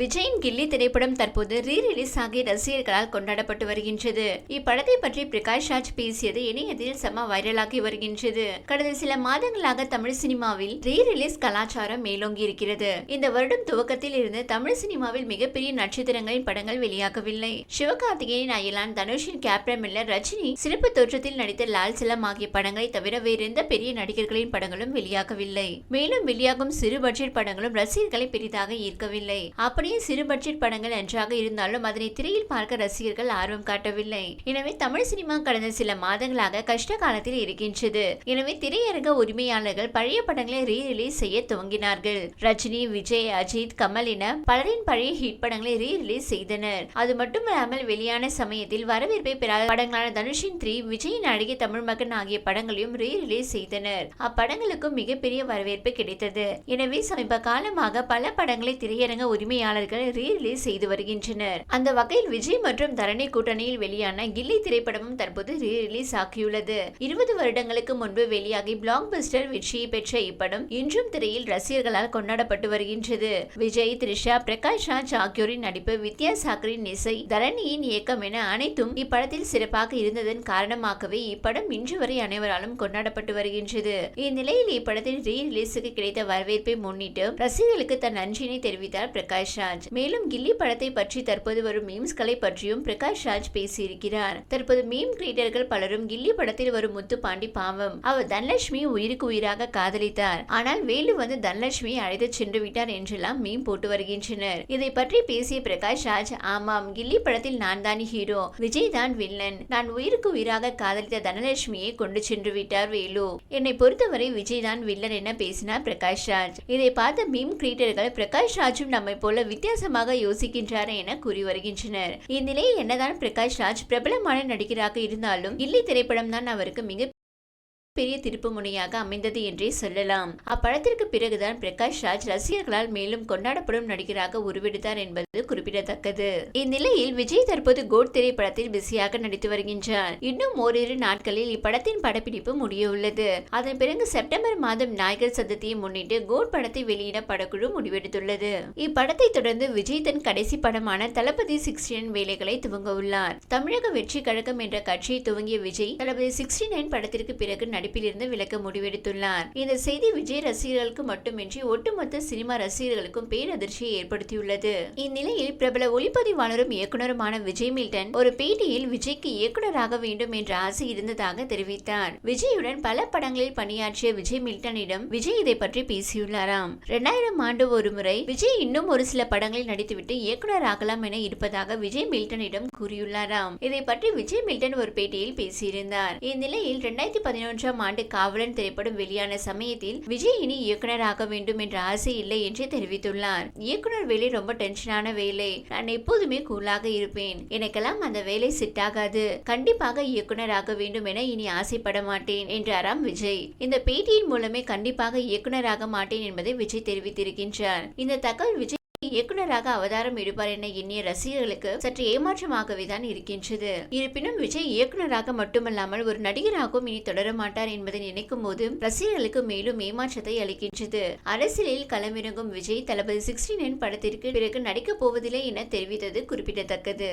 விஜயின் கில்லி திரைப்படம் தற்போது ரீ ரிலீஸ் ஆகி ரசிகர்களால் கொண்டாடப்பட்டு வருகின்றது. இப்படத்தை பற்றி பிரகாஷ் ராஜ் பேசியது இணையத்தில் செம வைரலாகி வருகின்றது. கடந்த சில மாதங்களாக தமிழ் சினிமாவில் ரீ ரிலீஸ் கலாச்சாரம் மேலோங்கி இருக்கிறது இந்த வருடம் துவக்கத்தில் இருந்து தமிழ் சினிமாவில் மிகப்பெரிய நட்சத்திரங்களின் படங்கள் வெளியாகவில்லை. சிவகார்த்திகேயன் அயலான் தனுஷின் கேப்டன் மில்லர் ரஜினி சிறப்பு தோற்றத்தில் நடித்த லால் சிலம் ஆகிய படங்களை தவிர வேறு எந்த பெரிய நடிகர்களின் படங்களும் வெளியாகவில்லை. மேலும் வெளியாகும் சிறு பட்ஜெட் படங்களும் ரசிகர்களை பெரிதாக ஈர்க்கவில்லை. அப்படியே சிறு பட்ஜெட் படங்கள் நன்றாக இருந்தாலும் அதனை திரையில் பார்க்க ரசிகர்கள் ஆர்வம் காட்டவில்லை. எனவே தமிழ் சினிமா கடந்த சில மாதங்களாக கஷ்ட காலத்தில் இருக்கின்றது. எனவே திரையரங்க உரிமையாளர்கள் பழைய படங்களை ரீ ரிலீஸ் செய்ய துவங்கினார்கள். ரஜினி விஜய் அஜித் கமல் என பலரின் பழைய ஹிட் படங்களை ரீ ரிலீஸ் செய்தனர். அது மட்டுமல்லாமல் வெளியான சமயத்தில் வரவேற்பை பெறாத படங்களான தனுஷின் த்ரீ விஜயின் அழகிய தமிழ் மகன் ஆகிய படங்களையும் ரீ ரிலீஸ் செய்தனர். அப்படங்களுக்கும் மிகப்பெரிய வரவேற்பு கிடைத்தது. எனவே சமீப காலமாக பல படங்களை திரையரங்க உரிமையாளர் ரீரிலீஸ் செய்து வருகின்றனர். அந்த வகையில் விஜய் மற்றும் தரணி கூட்டணியில் வெளியான கில்லி திரைப்படமும் தற்போது ரீரிலீஸ் ஆக்கியுள்ளது இருபது வருடங்களுக்கு முன்பு வெளியாகி பிளாக் பஸ்டர் வெற்றியை பெற்ற இப்படம் இன்றும் திரையில் ரசிகர்களால் கொண்டாடப்பட்டு வருகின்றது. விஜய் த்ரிஷா பிரகாஷ் ராஜ் ஆகியோரின் நடிப்பு வித்யாசாகரின் இசை தரணியின் இயக்கம் என அனைத்தும் இப்படத்தில் சிறப்பாக இருந்ததன் காரணமாகவே இப்படம் இன்று வரை அனைவராலும் கொண்டாடப்பட்டு வருகின்றது. இந்நிலையில் இப்படத்தின் ரீ ரிலீஸுக்கு கிடைத்த வரவேற்பை முன்னிட்டு ரசிகர்களுக்கு தன் நன்றியினை தெரிவித்தார் பிரகாஷ் ராஜ் மேலும் கில்லி படத்தை பற்றி தற்போது வரும் மீம்ஸ்களை பற்றியும் பிரகாஷ் ராஜ் பேசியிருக்கிறார். தற்போது மீம் கிரியேட்டர்கள் பலரும் கில்லி படத்தில் வரும் முத்து பாண்டி பாவம் அவர் தனலட்சுமி உயிருக்கு உயிராக காதலித்தார். ஆனால் வேலு வந்து தனலட்சுமியை அழைத்து சென்று விட்டார் என்றெல்லாம் மீம் போட்டு வருகின்றனர். இதை பற்றி பேசிய பிரகாஷ் ராஜ் ஆமாம் கில்லி படத்தில் நான் தான் ஹீரோ விஜய் தான் வில்லன். நான் உயிருக்கு உயிராக காதலித்த தனலட்சுமியை கொண்டு சென்று விட்டார் வேலு. என்னை பொறுத்தவரை விஜய் தான் வில்லன் என பேசினார் பிரகாஷ் ராஜ் இதை பார்த்த மீம் கிரியேட்டர்கள் பிரகாஷ் ராஜும் நம்மை போல வித்தியாசமாக யோசிக்கின்றார் என கூறி வருகின்றனர். இந்நிலையில் என்னதான் பிரகாஷ் ராஜ் பிரபலமான நடிகராக இருந்தாலும் கில்லி திரைப்படம் தான் அவருக்கு மிக பெரிய திருப்பு முனையாக அமைந்தது என்றே சொல்லலாம். அப்படத்திற்கு பிறகுதான் பிரகாஷ் ராஜ் ரசிகர்களால் மேலும் கொண்டாடப்படும் நடிகராக உருவெடுத்தார் என்பது குறிப்பிடத்தக்கது. இந்நிலையில் விஜய் தற்போது கோட் திரைப்படத்தில் பிஸியாக நடித்து வருகின்றார். இன்னும் ஓரிரு நாட்களில் இப்படத்தின் படப்பிடிப்பு முடிய உள்ளது அதன் பிறகு செப்டம்பர் மாதம் நாயகர் சதத்தியை முன்னிட்டு கோட் படத்தை வெளியிட படக்குழு முடிவெடுத்துள்ளது. இப்படத்தை தொடர்ந்து விஜய் தன் கடைசி படமான தளபதி சிக்ஸ்டி வேலைகளை துவங்க உள்ளார். தமிழக வெற்றி கழகம் என்ற கட்சியை துவங்கிய விஜய் தளபதி சிக்ஸ்டி நைன் படத்திற்கு பிறகு நடிப்பிலிருந்து விலக முடிவெடுத்துள்ளார். இந்த செய்தி விஜய் ரசிகர்களுக்கு மட்டுமின்றி ஒட்டுமொத்த சினிமா ரசிகர்களுக்கும் பேரதிர்ச்சியை ஏற்படுத்தியுள்ளது. இந்நிலையில் பிரபல ஒளிப்பதிவாளரும் இயக்குனருமான விஜய் மில்டன் ஒரு பேட்டியில் விஜய்க்கு இயக்குனராக வேண்டும் என்ற ஆசை இருந்ததாக தெரிவித்தார். விஜயுடன் பல படங்களில் பணியாற்றிய விஜய் மில்டனிடம் விஜய் இதை பற்றி பேசியுள்ளாராம். இரண்டாயிரம் ஆண்டு ஒரு முறை விஜய் இன்னும் ஒரு சில படங்களில் நடித்துவிட்டு இயக்குனர் ஆகலாம் என இருப்பதாக விஜய் மில்டனிடம் கூறியுள்ளாராம். இதை பற்றி விஜய் மில்டன் ஒரு பேட்டியில் பேசியிருந்தார். இந்நிலையில் இரண்டாயிரத்தி பதினொன்றாம் ஆண்டு காவலன் திரைப்படம் வெளியான சமயத்தில் விஜய் இனி இயக்குனராக வேண்டும் என்ற ஆசை இல்லை என்று தெரிவித்துள்ளார். இயக்குனர் வேலை ரொம்ப டென்ஷனான வேலை. நான் எப்போதுமே கூலாக இருப்பேன். எனக்கெல்லாம் அந்த வேலை செட் ஆகாது. கண்டிப்பாக இயக்குனராக வேண்டும் என இனி ஆசைப்பட மாட்டேன் என்றாராம் விஜய். இந்த பேட்டியின் மூலமே கண்டிப்பாக இயக்குனராக மாட்டேன் என்பதை விஜய் தெரிவித்திருக்கின்றார். இந்த தகவல் விஜய் இயக்குனராக அவதாரம் எடுப்பார் என எண்ணிய ரசிகர்களுக்கு சற்று ஏமாற்றமாகவே தான் இருக்கின்றது. இருப்பினும் விஜய் இயக்குனராக மட்டுமல்லாமல் ஒரு நடிகராகவும் இனி தொடர மாட்டார் என்பதை நினைக்கும் போது ரசிகர்களுக்கு மேலும் ஏமாற்றத்தை அளிக்கின்றது. அரசியலில் களமிறங்கும் விஜய் தளபதி சிக்ஸ்டி நைன் படத்திற்கு பிறகு நடிக்கப் போவதில்லை என தெரிவித்தது குறிப்பிடத்தக்கது.